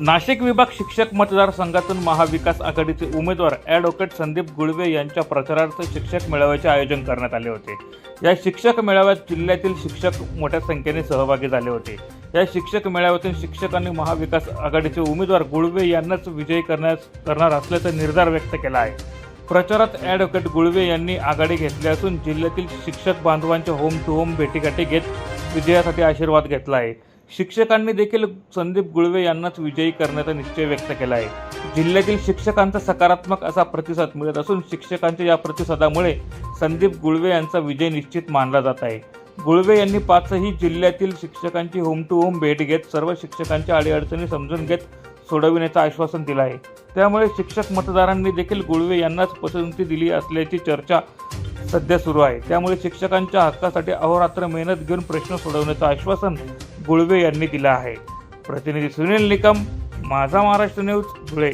नाशिक विभाग शिक्षक मतदारसंघातून महाविकास आघाडीचे उमेदवार ॲडव्होकेट संदीप गुळवे यांच्या प्रचारार्थ शिक्षक मेळाव्याचे आयोजन करण्यात आले होते. या शिक्षक मेळाव्यात जिल्ह्यातील शिक्षक मोठ्या संख्येने सहभागी झाले होते. या शिक्षक मेळाव्यातून शिक्षकांनी महाविकास आघाडीचे उमेदवार गुळवे यांनाच विजयी करण्यास करणार असल्याचा निर्धार व्यक्त केला आहे. प्रचारात ॲडव्होकेट गुळवे यांनी आघाडी घेतली असून जिल्ह्यातील शिक्षक बांधवांच्या होम टू होम भेटीगाठी घेत विजयासाठी आशीर्वाद घेतला आहे. शिक्षकांनी देखील संदीप गुळवे यांनाच विजयी करण्याचा निश्चय व्यक्त केला आहे. जिल्ह्यातील शिक्षकांचा सकारात्मक असा प्रतिसाद मिळत असून शिक्षकांच्या या प्रतिसादामुळे संदीप गुळवे यांचा विजय निश्चित मानला जात आहे. गुळवे यांनी पाचही जिल्ह्यातील शिक्षकांची होम टू होम भेट घेत सर्व शिक्षकांच्या अडीअडचणी समजून घेत सोडविण्याचं आश्वासन दिलं आहे. त्यामुळे शिक्षक मतदारांनी देखील गुळवे यांनाच पसंती दिली असल्याची चर्चा सध्या सुरू आहे. त्यामुळे शिक्षकांच्या हक्कासाठी अहोरात्र मेहनत घेऊन प्रश्न सोडवण्याचं आश्वासन गुळवे यांनी दिला आहे. प्रतिनिधी सुनील निकम माझा महाराष्ट्र न्यूज धुळे.